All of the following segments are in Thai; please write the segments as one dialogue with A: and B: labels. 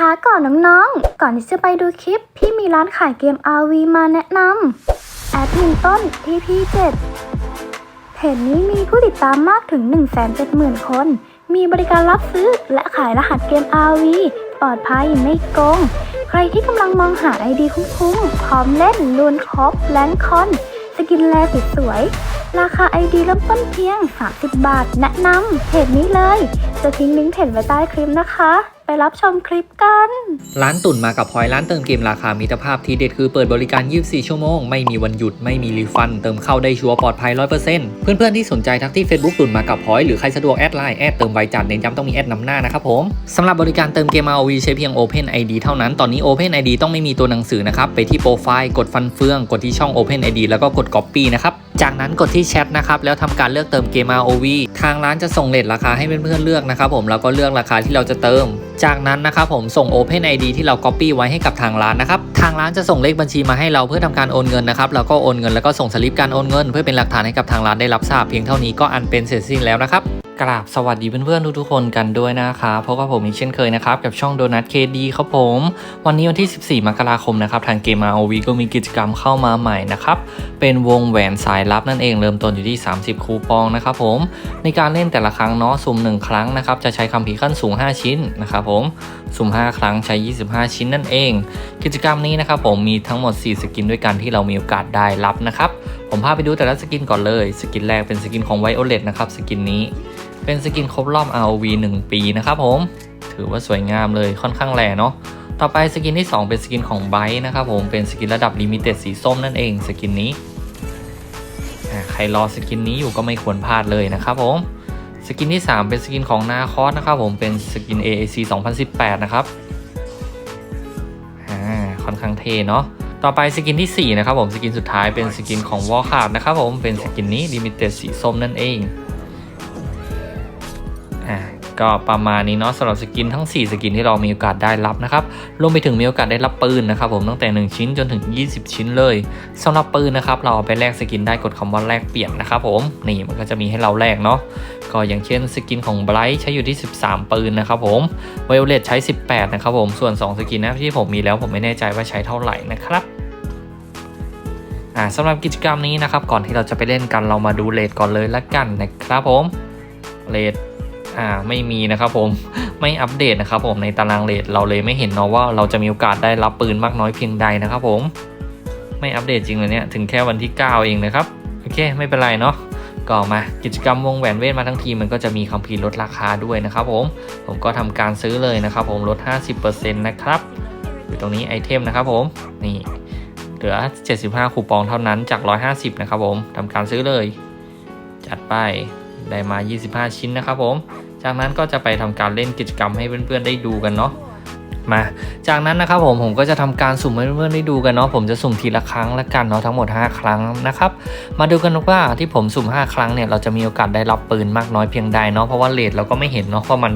A: ช้าก่อนน้องๆ ก่อนที่จะไปดูคลิป พี่มีร้านขายเกม RV มาแนะนำแอดมินต้น TP7 เพจนี้มีผู้ติดตามมากถึง 170,000 คน มีบริการรับซื้อและขายรหัสเกม RV ปลอดภัยไม่โกง ใครที่กำลังมองหาไอดีคุ้มๆ พร้อมเล่นลวนครบแลนคอน สกินแลสวยๆราคาไอดีเริ่มต้นเพียง 30 บาท แนะนำเพจนี้เลย จะทิ้งลิงก์เพจไว้ใต้คลิปนะคะ ไปรับชมคลิปกัน
B: ร้านตุ่นมากับพอยร้านเติมเกมราคามิตรภาพที่เด็ดคือเปิดบริการ 24 ชั่วโมง ไม่มีวันหยุดไม่มีรีฟัน เติมเข้าได้ชัวร์ปลอดภัย 100%เพื่อนๆที่สนใจทักที่ Facebook ตุ่นมากับพอยหรือใครสะดวกแอดไลน์แอดเติมไวจัดเน้นย้ำต้องมีแอดนำหน้านะครับผมสำหรับบริการเติมเกม ROV ใช้เพียง Open ID เท่านั้นตอนนี้ Open ID ต้องไม่มีตัวหนังสือนะครับไปที่โปรไฟล์กดฟันเฟืองกดที่ช่อง Open ID แล้วก็กด Copy นะครับ จากนั้นกดที่แชทนะครับแล้วทำการเลือกเติมเกม ROV ทางร้านจะส่งเลทราคาให้เพื่อนๆเลือกนะครับผมแล้วก็เลือกราคาที่เราจะเติม จากนั้นนะครับผมส่ง Open ID ที่เรา Copy ไว้ให้กับทางร้านนะครับทางร้านจะส่งเลขบัญชีมาให้เราเพื่อทำการโอนเงินนะครับแล้วก็โอนเงินแล้วก็ส่งสลิปการโอนเงิน เพื่อเป็นหลักฐานให้กับทางร้านได้รับทราบเพียงเท่านี้ก็อันเป็นเสร็จสิ้นแล้วนะครับ กราบสวัสดีเพื่อนๆทุกๆคนกันด้วยนะครับพบกับผมอีกเช่นเคยนะครับ กับช่องโดนัทเคดีครับผม วันนี้วันที่ 14 มกราคมนะครับ ทางเกม ROV ก็มีกิจกรรมเข้ามาใหม่นะครับ เป็นวงแหวนสายลับนั่นเองเริ่มต้นอยู่ที่ 30 คูปองนะครับผม ในการเล่นแต่ละครั้งเนาะสุ่ม 1 ครั้งนะครับ จะใช้คำผีขั้นสูง 5 ชิ้นนะครับผมสุ่ม 5 ครั้งใช้ 25 ชิ้นนั่นเอง กิจกรรมนี้นะครับผมมีทั้งหมด 4 สกินด้วยกันที่เรามีโอกาสได้รับนะครับผมพาไปดูแต่ละสกินก่อนเลย สกินแรกเป็นสกินของไวโอเลตนะครับสกินนี้ เป็นสกินครบรอบ ROV 1 ปีนะครับผม ถือว่าสวยงามเลยค่อนข้างแหล่เนาะต่อไปสกินที่ 2 เป็นสกินของไบต์นะครับผมเป็นสกินระดับลิมิเต็ดสีส้มนั่นเองสกินนี้ใครรอสกินนี้อยู่ก็ไม่ควรพลาดเลยนะครับผมสกินที่ 3 เป็นสกินของนาคอสนะครับผมเป็นสกิน AAC 2018 นะครับค่อนข้างเท่เนาะต่อไปสกินที่ 4 นะครับผมสกินสุดท้ายเป็นสกินของวอลคาร์ดนะครับผมเป็นสกินนี้ลิมิเต็ดสีส้มนั่นเอง อ่าก็ประมาณนี้เนาะสำหรับสกินทั้ง 4 สกินที่เรามีโอกาสได้รับนะครับรวมไปถึงมีโอกาสได้รับปืนนะครับผมตั้งแต่ 1 ชิ้นจนถึง 20 ชิ้นเลยสำหรับปืนนะครับเราเอาไปแลกสกินได้กดคำว่าแลกเปลี่ยนนะครับผมนี่มันก็จะมีให้เราแลกเนาะก็อย่างเช่นสกินของไบรท์ใช้อยู่ที่ 13 ปืนนะครับผมไวโอเลตใช้ 18 นะครับผมส่วน 2 สกินนะที่ผมมีแล้วผมไม่แน่ใจว่าใช้เท่าไหร่นะครับสำหรับกิจกรรมนี้นะครับก่อนที่เราจะไปเล่นกันเรามาดูเลทก่อนเลยละกันนะครับผมเลท อ่าไม่มีนะครับผมไม่อัปเดตนะครับผมในตารางเรทเราเลยไม่เห็นเนาะว่าเราจะมีโอกาสได้รับปืนมากน้อยเพียงใดนะครับผม ไม่อัปเดตจริงเลยเนี่ยถึงแค่วันที่ 9 เองนะครับโอเคไม่เป็นไรเนาะก็มากิจกรรมวงแหวนเวทมาทั้งทีมันก็จะมีคัมภีร์ลดราคาด้วยนะครับผมผมก็ทำการซื้อเลยนะครับผมลด 50%นะครับอยู่ตรงนี้ไอเทมนะครับผมนี่เหลือ 75 คูปองเท่านั้นจาก 150 นะครับผมทำการซื้อเลย จัดไป ได้มา 25 ชิ้นนะครับผม จากนั้นก็จะไปทำการเล่นกิจกรรมให้เพื่อนๆได้ดูกันเนาะมา จากนั้นนะครับผมผมก็จะทำการสุ่มให้เพื่อนๆได้ดูกันเนาะผมจะสุ่มทีละครั้งละกันเนาะทั้งหมด 5 ครั้งนะครับมาดูกันว่าที่ผมสุ่ม 5 ครั้งเนี่ยเราจะมีโอกาสได้รับปืนมากน้อยเพียงใดเนาะเพราะว่าเลทเราก็ไม่เห็นเนาะว่ามัน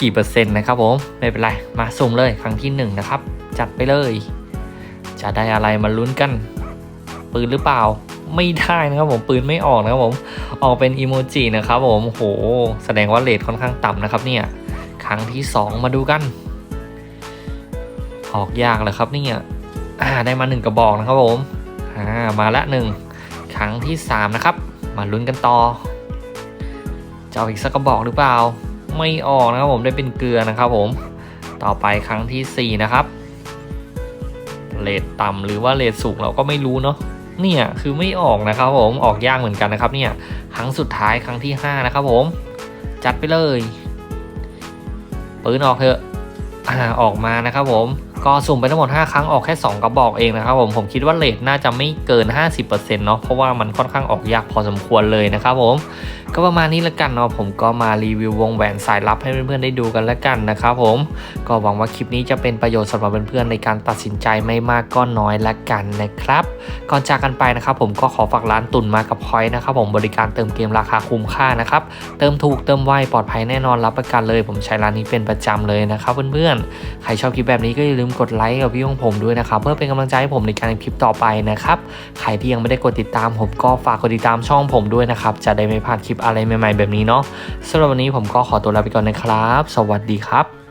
B: กี่เปอร์เซ็นต์นะครับผมไม่เป็นไรมาสุ่มเลยครั้งที่1นงนะครับจัดไปเลย จะได้อะไรมาลุ้นกัน ปืนหรือเปล่า ไม่ได้นะครับผมปืนไม่ออกนะครับผมออกเป็นอีโมจินะครับผมโหแสดงว่าเรทค่อนข้างต่ำนะครับเนี่ยครั้งที่ 2 มาดูกัน ออกยากเลยครับเนี่ยอ่าได้มา 1 กระบอกนะครับผมอ่ามาละหนึ่งครั้งที่ 3 นะครับ มาลุ้นกันต่อจะเอาอีกสักกระบอกหรือเปล่า ไม่ออกนะครับผมได้เป็นเกลือนะครับผมต่อไปครั้งที่ 4 นะครับเรทต่ำหรือว่าเรทสูงเราก็ไม่รู้เนาะ เนี่ยคือไม่ออกนะครับผมออกยากเหมือนกันนะครับเนี่ยครั้งสุดท้ายครั้งที่ 5 นะครับผม จัดไปเลยปืนออกเถอะอ่าออกมานะครับผม ก็สุ่มไปทั้งหมด 5 ครั้งออกแค่ 2 กระบอกเองนะครับผมผมคิดว่าเลทน่าจะไม่เกิน 50%เนาะเพราะว่ามันค่อนข้างออกยากพอสมควรเลยนะครับผมก็ประมาณนี้ละกันเนาะผมก็มารีวิววงแหวนสายลับให้เพื่อนๆได้ดูกันละกันนะครับผมก็หวังว่าคลิปนี้จะเป็นประโยชน์สำหรับเพื่อนๆในการตัดสินใจไม่มากก็น้อยละกันนะครับก่อนจากกันไปนะครับผมก็ขอฝากร้านตุนมากับพอยนะครับผมบริการเติมเกมราคาคุ้มค่านะครับเติมถูกเติมไวปลอดภัยแน่นอนรับประกันเลย ผมใช้ร้านนี้เป็นประจำเลยนะครับเพื่อนๆใครชอบคลิปแบบนี้ก็อย่าลืมกดไลค์กับพี่ของผมด้วยนะครับเพื่อเป็นกำลังใจให้ผมในการคลิปต่อไปนะครับใครที่ยังไม่ได้กดติดตามผมก็ฝากกดติดตามช่องผมด้วยนะครับจะได้ไม่พลาดคลิปอะไรใหม่ ๆ แบบนี้เนาะสำหรับวันนี้ผมก็ขอตัวลาไปก่อนนะครับ สวัสดีครับ